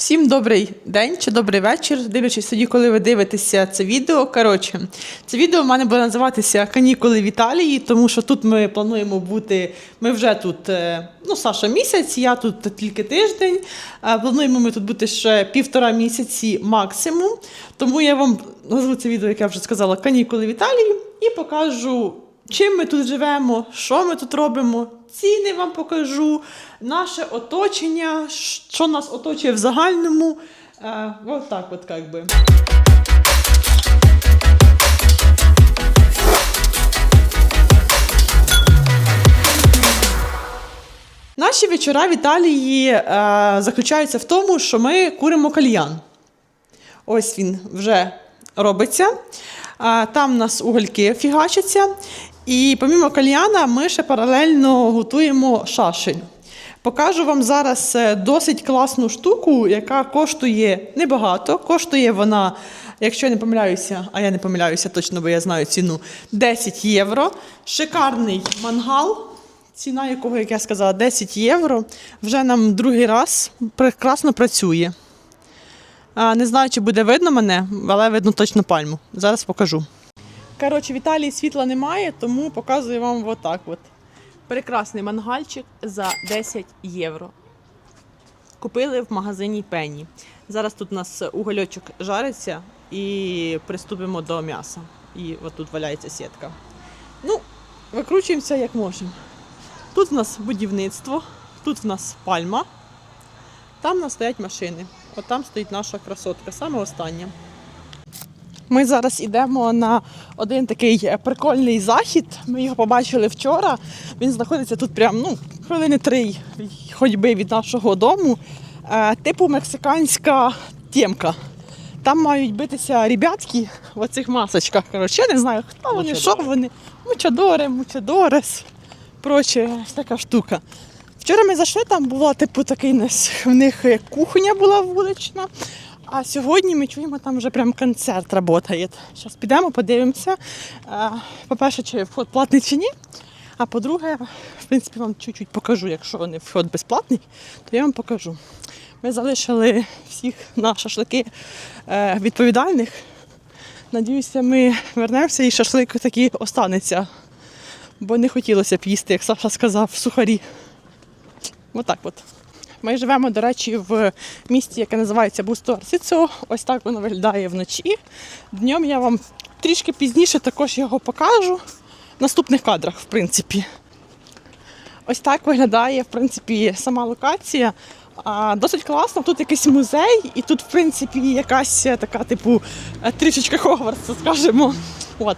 Всім добрий день чи добрий вечір. Дивлячись тоді, коли ви дивитеся це відео. Коротше, це відео в мене буде називатися Канікули в Італії, тому що тут ми плануємо бути. Ми вже тут, е, ну, Саша місяць, я тут тільки тиждень. Е, Плануємо ми тут бути ще півтора місяці максимум. Тому я вам назву це відео, як я вже сказала, Канікули в Італії, і покажу. Чим ми тут живемо, що ми тут робимо, ціни вам покажу, наше оточення, що нас оточує в загальному. Е, от так от, як би. Наші вечора в Італії е, заключаються в тому, що ми куримо кальян. Ось він вже робиться. Там у нас угольки фігачаться. І помімо кальяна, ми ще паралельно готуємо шашель. Покажу вам зараз е, досить класну штуку, яка коштує небагато. Коштує вона, якщо я не помиляюся, а я не помиляюся точно, бо я знаю ціну 10 євро. Шикарний мангал, ціна якого, як я сказала, 10 євро. Вже нам другий раз прекрасно працює. А, Не знаю, чи буде видно мене, але видно точно пальму. Зараз покажу. Коротше, в Італії світла немає, тому показую вам отак. От. Прекрасний мангальчик за 10 євро. Купили в магазині Пенні. Зараз тут у нас угольочок жариться і приступимо до м'яса. І отут валяється сітка. Ну, викручуємося як можемо. Тут в нас будівництво, тут в нас пальма, там у нас стоять машини. От там стоїть наша красотка, саме остання. Ми зараз йдемо на один такий е, прикольний захід. Ми його побачили вчора. Він знаходиться тут прямо ну, хвилини три ходьби від нашого дому. Е, типу мексиканська тємка. Там мають битися ребятки в оцих масочках. Коротше, я не знаю, хто вони, що вони. Мучадори, мучадорес. Проче, така штука. Вчора ми зайшли, там була типу такий нас- в них кухня була вулична. А сьогодні ми чуємо, там вже прям концерт працює. Зараз підемо, подивимося. Е, По-перше, чи вход платний чи ні. А по-друге, в принципі, вам чуть-чуть покажу, якщо не вход безплатний, то я вам покажу. Ми залишили всіх на шашлики е, відповідальних. Надіюся, ми вернемося і шашлик такий останеться. Бо не хотілося б їсти, як Саша сказав, сухарі. Отак от. Ми живемо, до речі, в місті, яке називається Бусто Арсіцо. Ось так воно виглядає вночі. Днем я вам трішки пізніше також його покажу. В наступних кадрах, в принципі. Ось так виглядає, в принципі, сама локація. А, досить класно. Тут якийсь музей, і тут, в принципі, якась така, типу, трішечка Хогвартса, скажімо. От.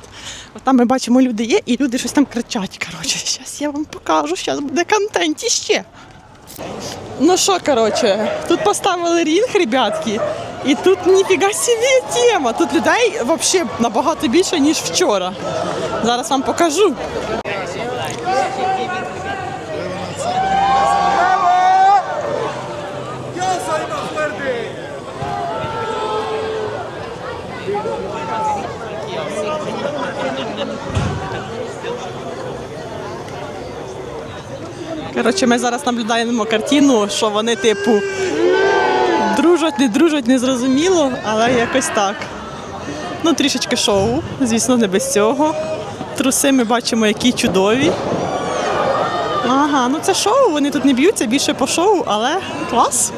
Там ми бачимо, люди є, і люди щось там кричать. Коротше, зараз я вам покажу, зараз буде контент іще. Ну що, коротше, тут поставили рінг, ребятки, і тут ніфіга собі тема. Тут людей взагалі набагато більше, ніж вчора. Зараз вам покажу. Коротше, ми зараз наблюдаємо картину, що вони, типу, дружать, не дружать, не зрозуміло, але якось так. Ну, трішечки шоу, звісно, не без цього. Труси ми бачимо, які чудові. Ага, ну це шоу, вони тут не б'ються більше по шоу, але клас.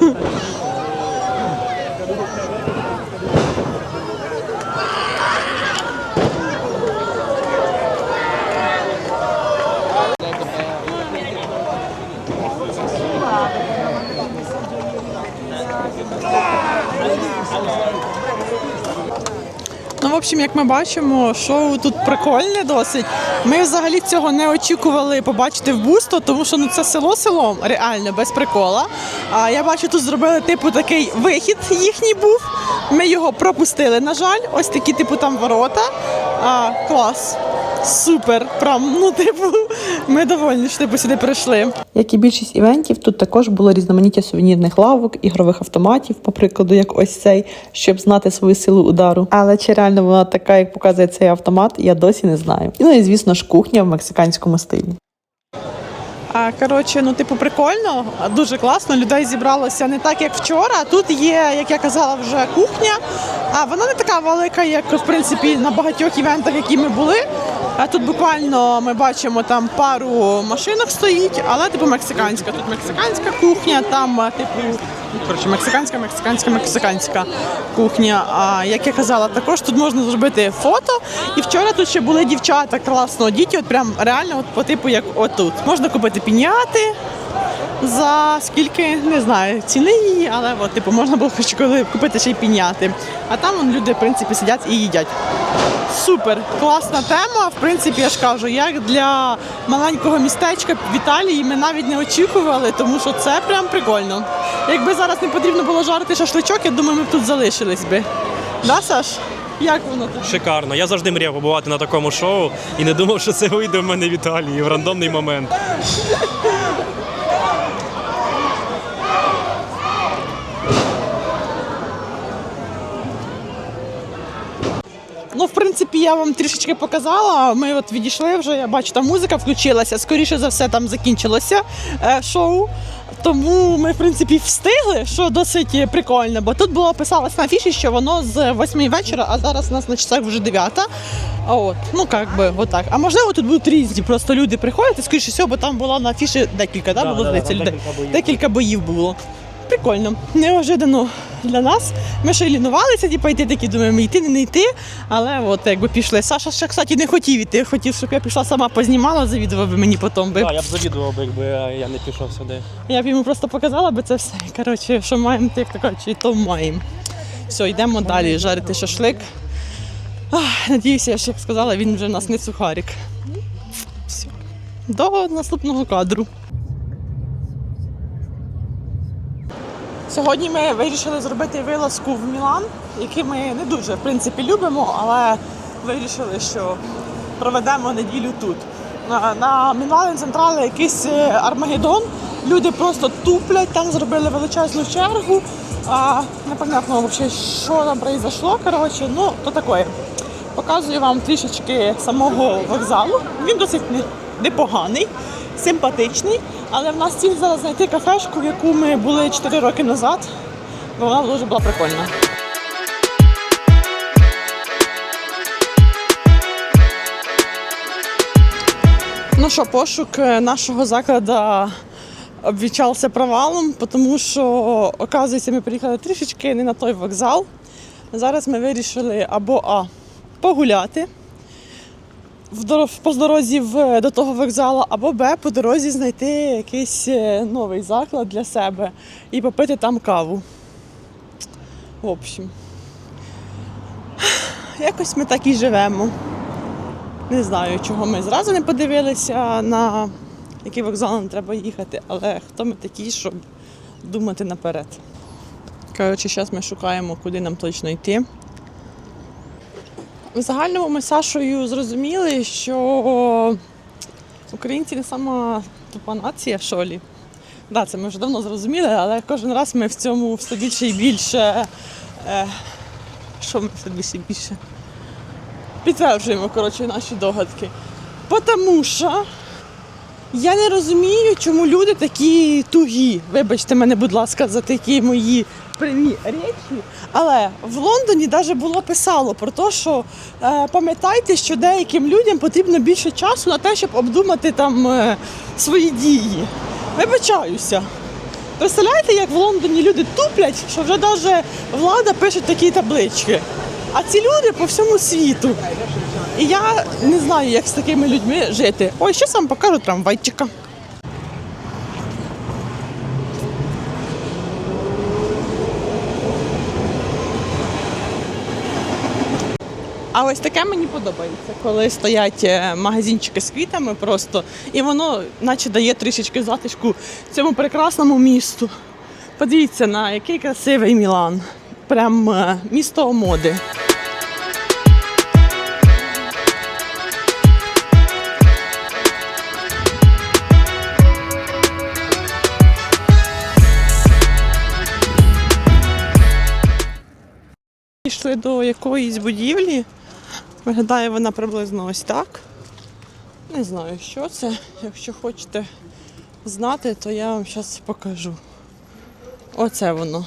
Ну, в общем, як ми бачимо, шоу тут прикольне досить. Ми взагалі цього не очікували побачити в Бусто, тому що ну це село селом, реально без прикола. А я бачу, тут зробили типу такий вихід їхній був. Ми його пропустили, на жаль. Ось такі, типу, там ворота. А, клас. Супер. Прям, ну, типу, ми довольні, що типу сюди прийшли. Як і більшість івентів, тут також було різноманіття сувенірних лавок, ігрових автоматів, по прикладу, як ось цей, щоб знати свою силу удару. Але чи реально вона така, як показує цей автомат, я досі не знаю. Ну і звісно ж, кухня в мексиканському стилі. Коротше, ну, типу, прикольно, дуже класно. Людей зібралося не так, як вчора. Тут є, як я казала, вже кухня. А вона не така велика, як в принципі на багатьох івентах, які ми були. А тут буквально ми бачимо там пару машинок стоїть, але типу мексиканська. Тут мексиканська кухня, там типу. Коротше, мексиканська, мексиканська, мексиканська кухня. А як я казала, також тут можна зробити фото. І вчора тут ще були дівчата класно діти, от прям реально от по типу як отут. Можна купити піняти за скільки, не знаю, ціни її, але от, типу, можна було хоч коли купити ще й піняти. А там вон, люди, в принципі, сидять і їдять. Супер, класна тема. В принципі, я ж кажу, як для маленького містечка в Італії ми навіть не очікували, тому що це прям прикольно. Якби зараз не потрібно було жарити шашличок, я думаю, ми б тут залишились би. Да, Саш? Як воно тут? Шикарно. Я завжди мріяв побувати на такому шоу і не думав, що це вийде в мене в Італії в рандомний момент. Принципі, я вам трішечки показала. Ми от відійшли вже. Я бачу, там музика включилася. Скоріше за все, там закінчилося е, шоу. Тому ми, в принципі, встигли, що досить прикольно. Бо тут було писалось на афіші, що воно з 8 вечора, а зараз у нас на часах вже 9. А от, ну як би, отак. А можливо, тут будуть різні. Просто люди приходять, і скоріше всього, бо там було на афіші декілька, да, Да, було да, здається, там людей. декілька боїв. Декілька боїв було. Прикольно, неожиданно для нас. Ми ще й лінувалися, типу, йти такі, думаємо, йти, не йти. Але от якби пішли. Саша ще, кстати, не хотів іти. Хотів, щоб я пішла сама познімала, завідував би мені потім би. Так, я б завідував, якби я не пішов сюди. Я б йому просто показала би це все. Коротше, що маємо, так то коротше, то маємо. Все, йдемо далі жарити шашлик. Ах, надіюся, я ж як сказала, він вже в нас не сухарик. Все. До наступного кадру. Сьогодні ми вирішили зробити вилазку в Мілан, який ми не дуже в принципі любимо, але вирішили, що проведемо неділю тут. На, на Мілан Централі якийсь е, Армагеддон. Люди просто туплять, там зробили величезну чергу. А, непонятно взагалі, що там произошло. Коротше, ну то таке. Показую вам трішечки самого вокзалу. Він досить непоганий, симпатичний, але в нас ціль зараз знайти кафешку, в яку ми були 4 роки назад, бо вона дуже була прикольна. Ну що, пошук е, нашого закладу обвічався провалом, тому що, оказується, ми приїхали трішечки не на той вокзал. Зараз ми вирішили або А погуляти по дорозі до того вокзалу, або Б по дорозі знайти якийсь е, новий заклад для себе і попити там каву. В общем, якось ми так і живемо. Не знаю, чого ми зразу не подивилися, на який вокзал нам треба їхати, але хто ми такі, щоб думати наперед. Коротше, зараз ми шукаємо, куди нам точно йти. В загальному ми з Сашою зрозуміли, що українці не сама тупа нація, в шолі. Да, це ми вже давно зрозуміли, але кожен раз ми в цьому все більше і більше. Е, що ми все більше і більше? Підтверджуємо коротше, наші догадки. Потому що я не розумію, чому люди такі тугі. Вибачте мене, будь ласка, за такі мої прямі речі. Але в Лондоні навіть було писало про те, що е, пам'ятайте, що деяким людям потрібно більше часу на те, щоб обдумати там е, свої дії. Вибачаюся. Представляєте, як в Лондоні люди туплять, що вже навіть влада пише такі таблички. А ці люди по всьому світу. І я не знаю, як з такими людьми жити. Ой, що вам покажу трамвайчика. А ось таке мені подобається, коли стоять е, магазинчики з квітами просто, і воно наче дає трішечки затишку цьому прекрасному місту. Подивіться, на який красивий Мілан. Прям е, місто моди. До якоїсь будівлі. Виглядає вона приблизно ось так. Не знаю, що це. Якщо хочете, знати, то я вам зараз покажу. Оце воно.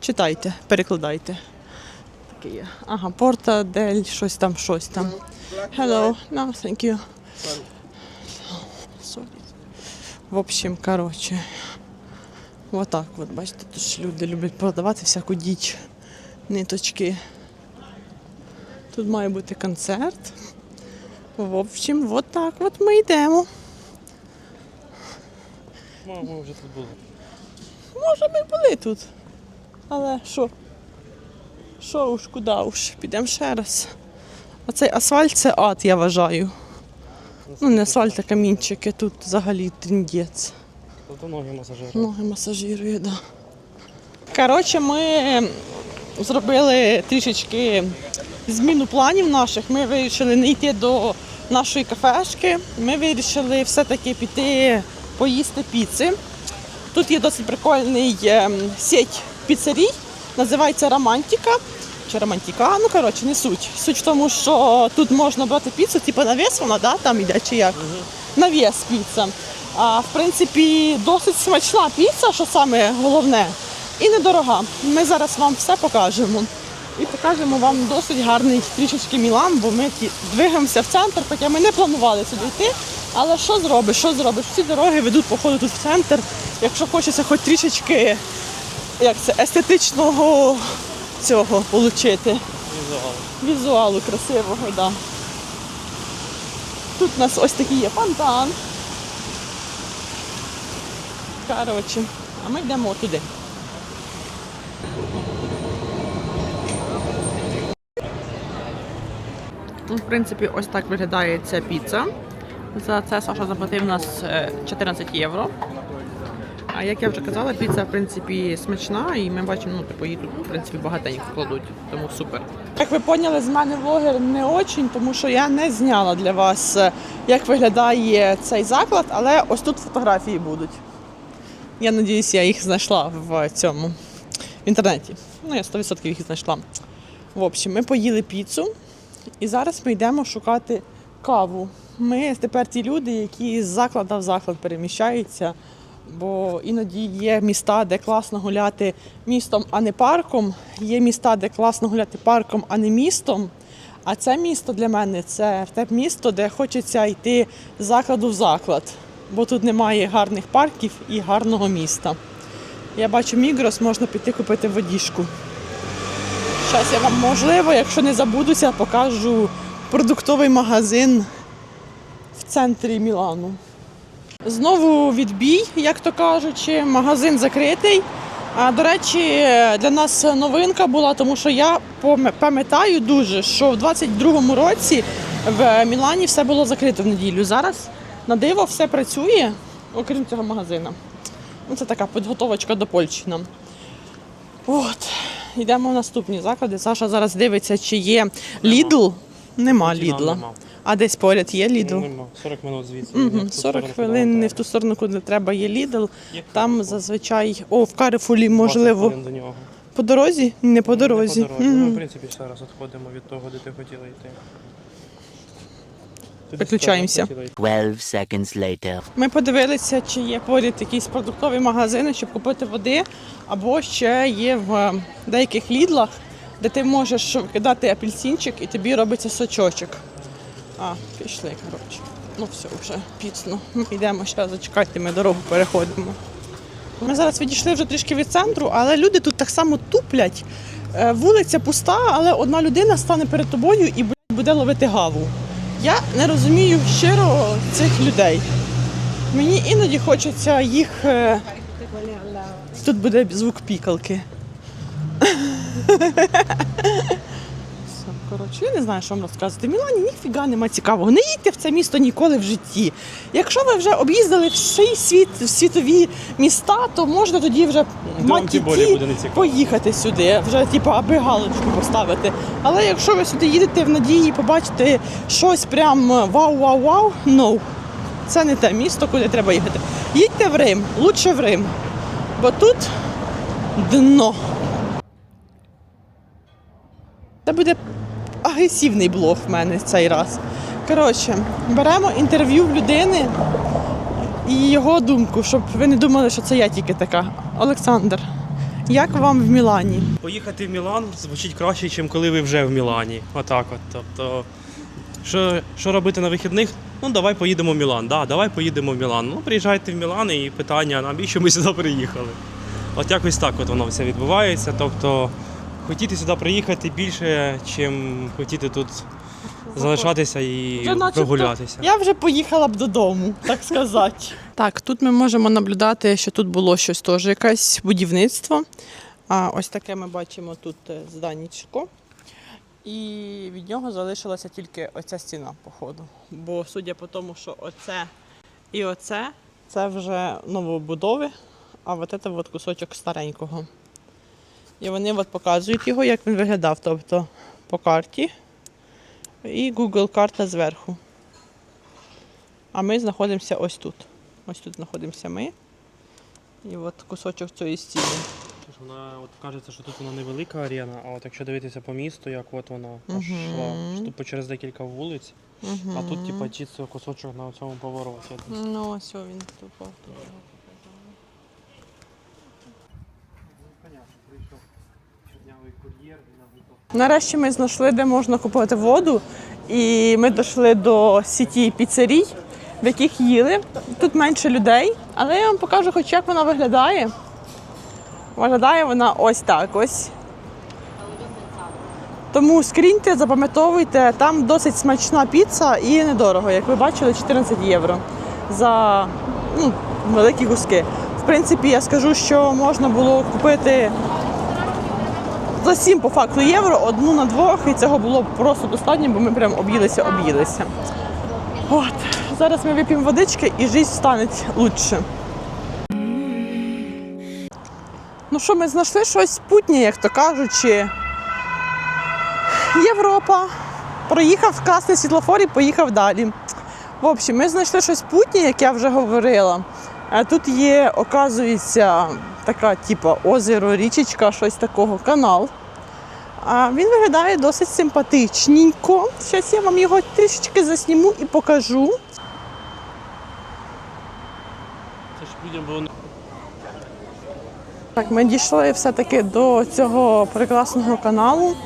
Читайте, перекладайте. Таке є. Ага, порта дель, щось там, щось там. Hello, no, thank you. В общем, коротше. Отак, от бачите, тут ж люди люблять продавати всяку діч, ниточки. Тут має бути концерт. В общем, от так от ми йдемо. Ну, ми вже тут були. Може, ми були тут. Але що? Що уж, куди уж? Підемо ще раз. Оцей асфальт це ад, я вважаю. Ну, не асфальт, а камінчики, тут взагалі тріндець. Тобто ноги масажири. Ноги масажирує, да. Коротше, ми зробили трішечки зміну планів наших. Ми вирішили не йти до нашої кафешки. Ми вирішили все-таки піти поїсти піци. Тут є досить прикольний ем, сеть піцерій, називається Романтика. Чи Романтика, ну коротше, не суть. Суть в тому, що тут можна брати піцу, типу на вес вона, да, там йде чи як? На вес піца. А в принципі, досить смачна піца, що саме головне, і недорога. Ми зараз вам все покажемо. І покажемо вам досить гарний трішечки Мілан, бо ми двигаємося в центр, хоча ми не планували сюди йти. Але що зробиш? Що зробиш? Всі дороги ведуть, походу, тут в центр. Якщо хочеться хоч трішечки як це, естетичного цього отримати. Візуал. Візуалу красивого, да. Тут у нас ось такий є фонтан. Коротше, а ми йдемо туди. Ну, в принципі, ось так виглядає ця піца. За це Саша заплатив нас е, 14 євро. А як я вже казала, піца в принципі смачна, і ми бачимо, ну типу її тут в принципі багатенько кладуть, тому супер. Як ви поняли, з мене влогер не очень, тому що я не зняла для вас, е, як виглядає цей заклад, але ось тут фотографії будуть. Я надіюсь, я їх знайшла в цьому в інтернеті. Ну, я 100% їх знайшла. В общем, ми поїли піцу, і зараз ми йдемо шукати каву. Ми тепер ті люди, які з закладу в заклад переміщаються. Бо іноді є міста, де класно гуляти містом, а не парком. Є міста, де класно гуляти парком, а не містом. А це місто для мене це те місто, де хочеться йти з закладу в заклад, бо тут немає гарних парків і гарного міста. Я бачу Мігрос, можна піти купити водіжку. Зараз я вам можливо, якщо не забудуся, покажу продуктовий магазин в центрі Мілану. Знову відбій, як то кажучи, магазин закритий. А, до речі, для нас новинка була, тому що я пам'ятаю дуже, що в 22-му році в Мілані все було закрито в неділю. Зараз на диво все працює, окрім цього магазину. Ну, це така підготовочка до Польщі нам. От. Йдемо в наступні заклади. Саша зараз дивиться, чи є Лідл. Нема Лідла. нема. А десь поряд є Лідл. Нема. 40 минут звідси. Угу, Не в ту 40 хвилин не в ту сторону, куди треба, є Лідл. Там зазвичай. О, в Карифулі, можливо. до нього. По дорозі? Не по дорозі. Не по дорозі. Ну, в принципі, зараз відходимо від того, де ти хотіла йти. Виключаємося. туди хотіла йти. 12 seconds later. Ми подивилися, чи є поряд якісь продуктові магазини, щоб купити води, або ще є в е, деяких лідлах, де ти можеш кидати апельсинчик і тобі робиться сочочок. А, пішли, коротше. Ну все, вже піцно. Ми йдемо ще, зачекайте, ми дорогу переходимо. Ми зараз відійшли вже трішки від центру, але люди тут так само туплять. Е, Вулиця пуста, але одна людина стане перед тобою і буде ловити гаву. Я не розумію щиро цих людей. Мені іноді хочеться їх. е, Тут буде звук пікалки. Коротше, я не знаю, що вам розказувати. В Мілані ніфіга нема цікавого. Не їдьте в це місто ніколи в житті. Якщо ви вже об'їздили всі світ, світові міста, то можна тоді вже мати поїхати сюди, вже типу, аби галочку поставити. Але якщо ви сюди їдете в надії побачити щось прям вау-вау-вау, ну це не те місто, куди треба їхати. Їдьте в Рим, лучше в Рим. Бо тут дно. Це буде агресивний блог в мене цей раз. Коротше, беремо інтерв'ю в людини, і його думку, щоб ви не думали, що це я тільки така. Олександр, як вам в Мілані? Поїхати в Мілан звучить краще, ніж коли ви вже в Мілані. Отак от. Тобто, що, що робити на вихідних? Ну, давай поїдемо в Мілан. Да, давай поїдемо в Мілан. Ну, приїжджайте в Мілан і питання, навіщо ми сюди приїхали? От якось так от воно все відбувається. Тобто, хотіти сюди приїхати більше, ніж хотіти тут залишатися і Вже начебто прогулятися. Я вже поїхала б додому, так сказати. Так, тут ми можемо наблюдати, що тут було щось теж якесь будівництво. А ось таке ми бачимо тут е, зданічко. І від нього залишилася тільки оця стіна, походу. Бо судя по тому, що оце і оце це вже новобудови, а от це от кусочок старенького. І вони от показують його, як він виглядав, тобто по карті і Google карта зверху. А ми знаходимося ось тут. Ось тут знаходимося ми. І от кусочок цієї стіни. Тож Вона от кажеться, що тут вона невелика арена, а от якщо дивитися по місту, як от вона Мгм. йшла що тупо через декілька вулиць, а тут типа чисто кусочок на цьому повороті. Ну, ось він тупо. Нарешті ми знайшли, де можна купувати воду. І ми дійшли до сіті піцерій, в яких їли. Тут менше людей, але я вам покажу, хоч як вона виглядає. Виглядає вона ось так ось. Тому скріньте, запам'ятовуйте, там досить смачна піца і недорого. Як ви бачили, 14 євро за ну, великі гуски. В принципі, я скажу, що можна було купити за 7 по факту євро, одну на двох, і цього було просто достатньо, бо ми прям об'їлися, об'їлися. От, зараз ми вип'ємо водички і життя стане лучше. Ну що, ми знайшли щось путнє, як то кажучи. Європа. Проїхав красний світлофор і поїхав далі. В общем, ми знайшли щось путнє, як я вже говорила. Тут є, оказується, така, типу, озеро, річечка, щось такого, канал. А він виглядає досить симпатичненько. Зараз я вам його трішечки засніму і покажу. Це ж людям було Так, ми дійшли все-таки до цього прекрасного каналу.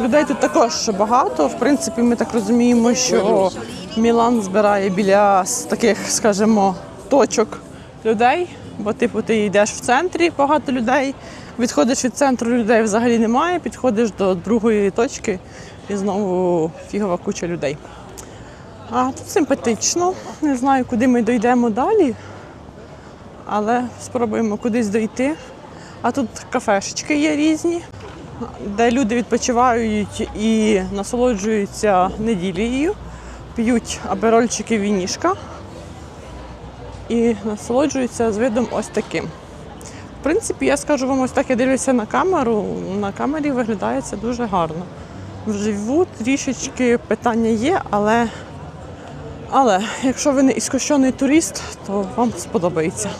Людей тут також багато. В принципі, ми так розуміємо, що Мілан збирає біля таких, скажімо, точок людей. Бо, типу, ти йдеш в центрі, багато людей. Відходиш від центру, людей взагалі немає. Підходиш до другої точки і знову фігова куча людей. А тут симпатично. Не знаю, куди ми дійдемо далі, але спробуємо кудись дойти. А тут кафешечки є різні, де люди відпочивають і насолоджуються неділею, п'ють аперольчики вінішка і насолоджуються з видом ось таким. В принципі, я скажу вам ось так, я дивлюся на камеру. На камері виглядає це дуже гарно. Вживу трішечки питання є, але, але якщо ви не іскощений турист, то вам сподобається.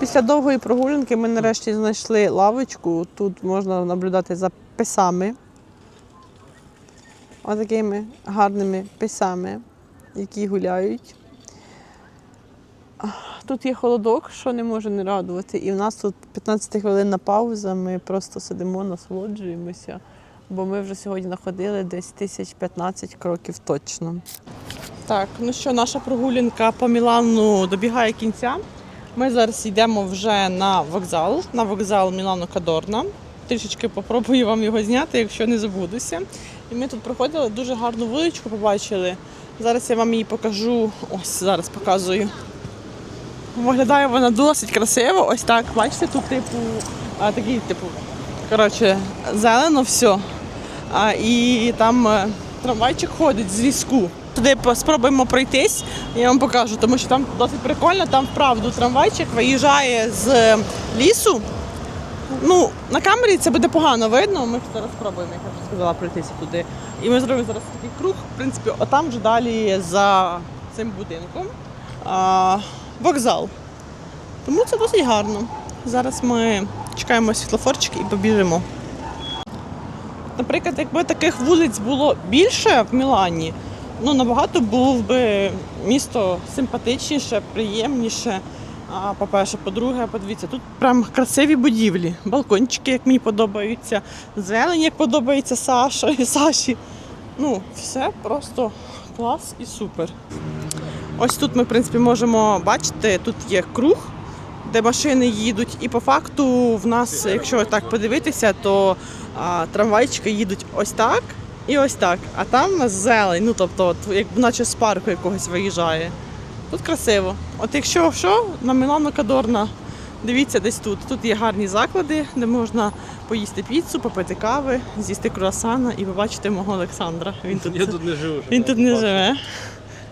Після довгої прогулянки ми нарешті знайшли лавочку. Тут можна наблюдати за писами. Отакими гарними писами, які гуляють. Тут є холодок, що не може не радувати. І в нас тут 15 хвилинна пауза. Ми просто сидимо, насолоджуємося, бо ми вже сьогодні находили десь тисяч 15 кроків точно. Так, ну що, наша прогулянка по Мілану добігає кінця. Ми зараз йдемо вже на вокзал, на вокзал Мілано Кадорна. Трішечки попробую вам його зняти, якщо не забудуся. І ми тут проходили дуже гарну вуличку, побачили. Зараз я вам її покажу. Ось зараз показую. Виглядає вона досить красиво. Ось так. Бачите, тут типу а, такий, типу, коротше, зелено все. А, і там е, трамвайчик ходить з ліску. Туди спробуємо пройтись, я вам покажу, тому що там досить прикольно, там вправду трамвайчик виїжджає з е, лісу. Ну, на камері це буде погано видно. Ми зараз спробуємо, як я вже сказала, пройтися туди. І ми зробимо зараз такий круг. В принципі, отам вже далі за цим будинком а, вокзал. Тому це досить гарно. Зараз ми чекаємо світлофорчик і побіжимо. Наприклад, якби таких вулиць було більше в Мілані, ну, набагато було би місто симпатичніше, приємніше. А, по-перше, по-друге, подивіться, тут прям красиві будівлі, балкончики, як мені подобаються, зелень, як подобається Саша і Саші. Ну, все просто клас і супер. Ось тут ми, в принципі, можемо бачити, тут є круг, де машини їдуть, і по факту в нас, якщо так подивитися, то а, трамвайчики їдуть ось так і ось так. А там у нас зелень, ну тобто, от, як наче з парку якогось виїжджає. Тут красиво. От якщо що, на Мілано Кадорна, дивіться десь тут. Тут є гарні заклади, де можна поїсти піцу, попити кави, з'їсти круасана і побачити мого Олександра. Він тут, Я тут не живу. він тут не живе.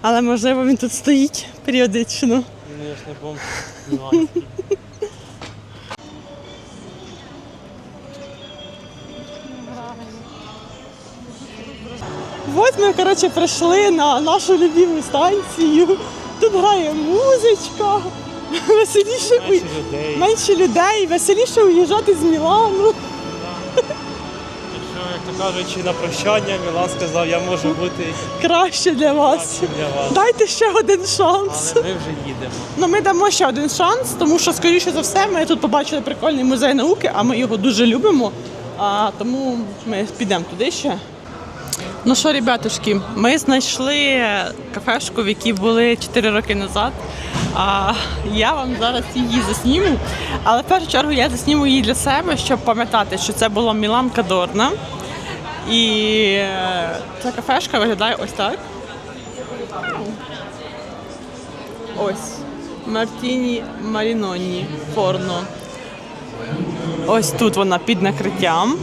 Але можливо він тут стоїть періодично. Ну, я ж не помню. Ось ми, коротше, прийшли на нашу любиму станцію. Тут грає музичка. Веселіше Менше людей. менше людей, веселіше уїжджати з Мілану. Як то кажучи, на прощання Мілан сказав, я можу бути Краще для вас. кращим для вас. Дайте ще один шанс. Але ми вже їдемо. Ну, ми дамо ще один шанс, тому що, скоріше за все, ми тут побачили прикольний музей науки, а ми його дуже любимо. А, тому ми підемо туди ще. Ну що, ребятушки, ми знайшли кафешку, в якій були 4 роки назад. А, я вам зараз її засніму. Але в першу чергу я засніму її для себе, щоб пам'ятати, що це була Мілан Кадорна. І е, ця кафешка виглядає ось так. Ось. Мартіні Маріноні Форно. Ось тут вона під накриттям.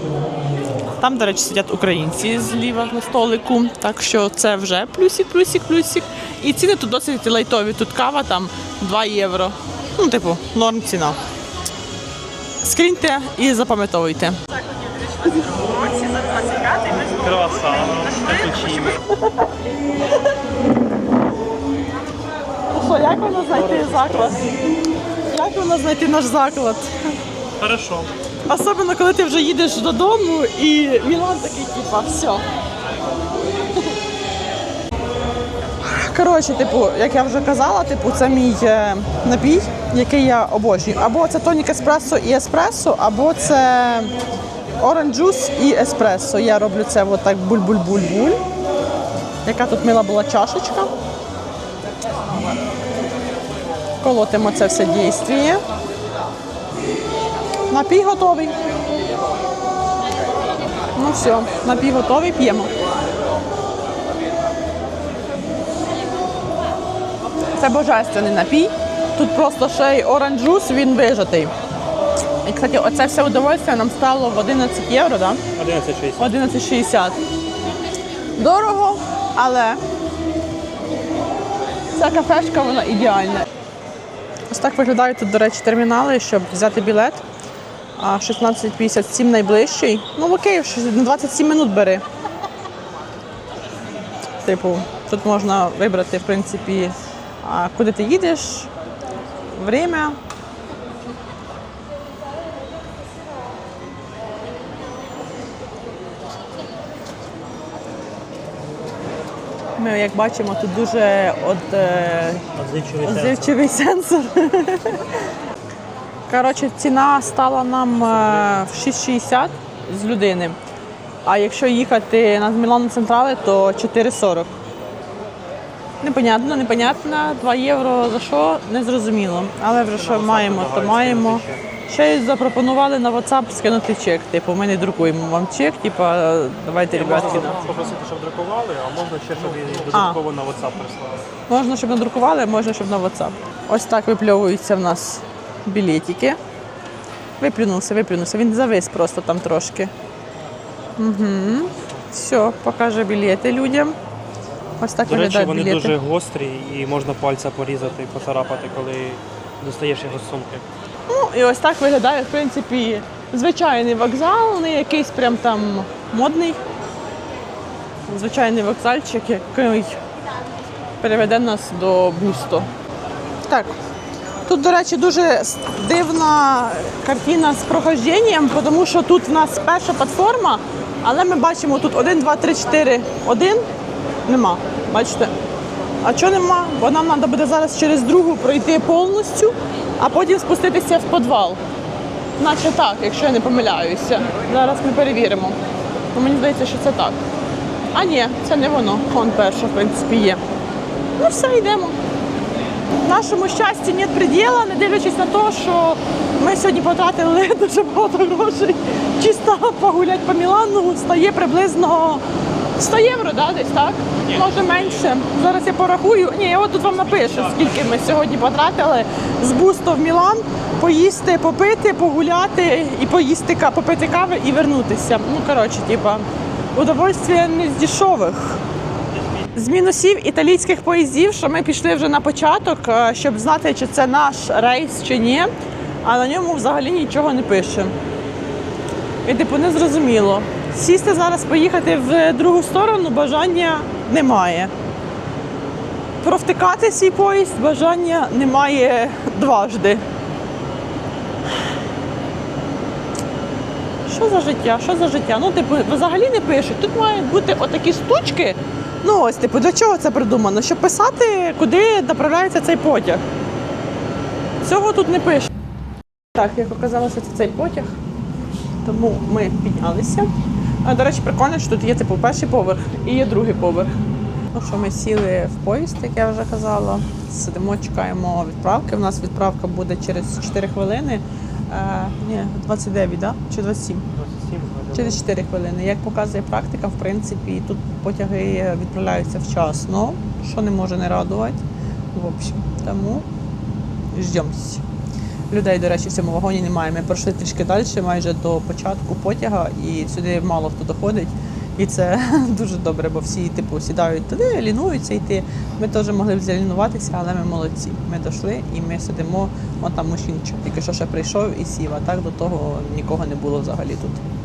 Там, до речі, сидять українці зліва на столику. Так що це вже плюсик, плюсик, плюсик. І ціни тут досить лайтові. Тут кава там 2 євро. Ну, типу, норм ціна. Скріньте і запам'ятовуйте. Круасан, капучино. Що, як воно знайти заклад? Як воно знайти наш заклад? Хорошо. Особливо, коли ти вже їдеш додому і Мілан такий, типа, все. Коротше, типу, як я вже казала, типу, це мій е, напій, який я обожнюю. Або це тонік еспресо і еспресо, або це оранж джус і еспресо. Я роблю це отак буль-буль-буль-буль. Яка тут мила була чашечка. Колотимо це все дійствіє. Напій готовий. Ну все, напій готовий, п'ємо. Це божественний напій. Тут просто ще й оранж джус, він вижатий. І, кстати, оце все удовольствие нам стало в 11 євро, так? 11,60. 11,60. Дорого, але ця кафешка вона ідеальна. Ось так виглядають тут, до речі, термінали, щоб взяти білет. 16,57 найближчий. Ну окей, на 27 минут бери. Типу, тут можна вибрати, в принципі, куди ти їдеш, время. Ми, як бачимо, тут дуже от, е, Озивчивий сенсор. Коротше, ціна стала нам е, в 6,60 з людини. А якщо їхати на Мілану Централи, то 4,40. Непонятно, непонятно. 2 євро за що, не зрозуміло. Але вже що маємо, то маємо. Ще й запропонували на WhatsApp скинути чек. Типу, ми не друкуємо вам чек, типу, давайте, ребятки. да. попросити, щоб друкували, а можна ще, щоб і додатково на WhatsApp прислали. Можна, щоб надрукували, а можна, щоб на WhatsApp. Ось так випльовуються в нас білетики. Виплюнувся, виплюнувся. Він завис просто там трошки. Угу. Все, покаже білети людям. Ось так До речі, виглядають вони білети. дуже гострі і можна пальця порізати, і поцарапати, коли достаєш його з сумки. Ну, і ось так виглядає, в принципі, звичайний вокзал, не якийсь прям там модний. Звичайний вокзальчик, який переведе нас до Бусто. Так. Тут, до речі, дуже дивна картина з прохожденням, тому що тут в нас перша платформа, але ми бачимо тут 1, 2, 3, 4, 1 нема. Бачите? А чого нема? Бо нам треба буде зараз через другу пройти повністю, а потім спуститися в підвал. Наче так, якщо я не помиляюся. Зараз ми перевіримо. Ну, мені здається, що це так. А ні, це не воно. Вон перша, в принципі, є. Ну все, йдемо. Нашому щастю нет предела, не дивлячись на те, що ми сьогодні потратили дуже багато грошей. Чисто погуляти по Мілану стає приблизно 100 євро, да, десь так? Може менше. Зараз я порахую. Ні, я от тут вам напишу, скільки ми сьогодні потратили з бусто в Мілан, поїсти, попити, погуляти і поїсти попити кави і вернутися. Ну, коротше, типа, удовольствие не з дешевих. З мінусів італійських поїздів, що ми пішли вже на початок, е, щоб знати, чи це наш рейс чи ні, а на ньому взагалі нічого не пише. І типу не зрозуміло. Сісти зараз, поїхати в другу сторону бажання немає. Провтикати свій поїзд бажання немає дважди. Що за життя? Що за життя? Ну, типу, взагалі не пишуть. Тут мають бути отакі штучки. Ну, ось, типу, для чого це придумано? Щоб писати, куди направляється цей потяг. Цього тут не пише. Так, як оказалося, це цей потяг. Тому ми піднялися. А, до речі, прикольно, що тут є типу перший поверх і є другий поверх. Ну що, ми сіли в поїзд, як я вже казала. Сидимо, чекаємо відправки. У нас відправка буде через 4 хвилини. Е, ні, 29, да? чи 27? Через 4 хвилини. Як показує практика, в принципі, тут потяги відправляються вчасно, що не може не радувати. В общем, тому ждемось. Людей, до речі, в цьому вагоні немає. Ми пройшли трішки далі, майже до початку потяга, і сюди мало хто доходить. І це дуже добре, бо всі типу сідають туди, лінуються йти. Ми теж могли б залінуватися, але ми молодці. Ми дійшли і ми сидимо. Вон там мужчинчик тільки що ще прийшов і сів, а так до того нікого не було взагалі тут.